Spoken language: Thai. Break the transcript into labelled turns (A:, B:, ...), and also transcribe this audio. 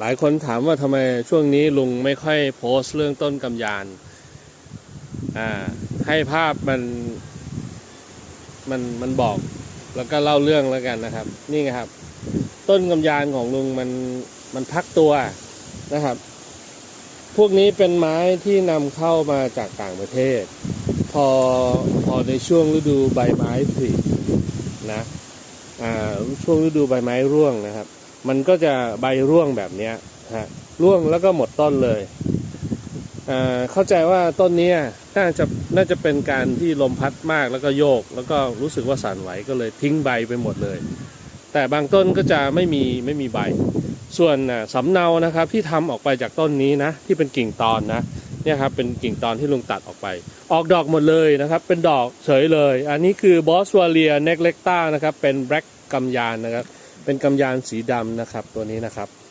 A: หลายคนถามว่าทำไมช่วงนี้ลุงไม่ค่อยโพสต์เรื่องต้นกำยานอ่าให้ภาพมันมันมันบอกแล้วก็เล่าเรื่องแล้วกันนะครับ นี่ไงครับ ต้นกำยานของลุงมันมันพักตัวนะครับ พวกนี้เป็นไม้ที่นำเข้ามาจากต่างประเทศ พอพอในช่วงฤดูใบไม้ผลินะอ่าช่วงฤดูใบไม้ร่วงนะครับ มันก็จะใบร่วงแบบนี้ฮะร่วงแล้วก็หมดต้นเลยอ่าเข้าใจว่าต้นนี้น่าจะน่าจะเป็นการที่ลมพัดมากแล้วก็โยก แล้วก็รู้สึกว่าสั่นไหวก็เลยทิ้งใบไปหมดเลย แต่บางต้นก็จะไม่มีไม่มีใบ ส่วนสำเนานะครับที่ทำออกไปจากต้นนี้นะที่เป็นกิ่งตอนนะเนี่ยครับเป็นกิ่งตอนที่ลุงตัดออกไป ออกดอกหมดเลยนะครับ เป็นดอกเฉยเลย อันนี้คือบอสวาเลียเน็กเล็กต้านะครับเป็นแบล็กกำยานนะครับ เป็นกำยานสีดำนะครับตัวนี้นะครับ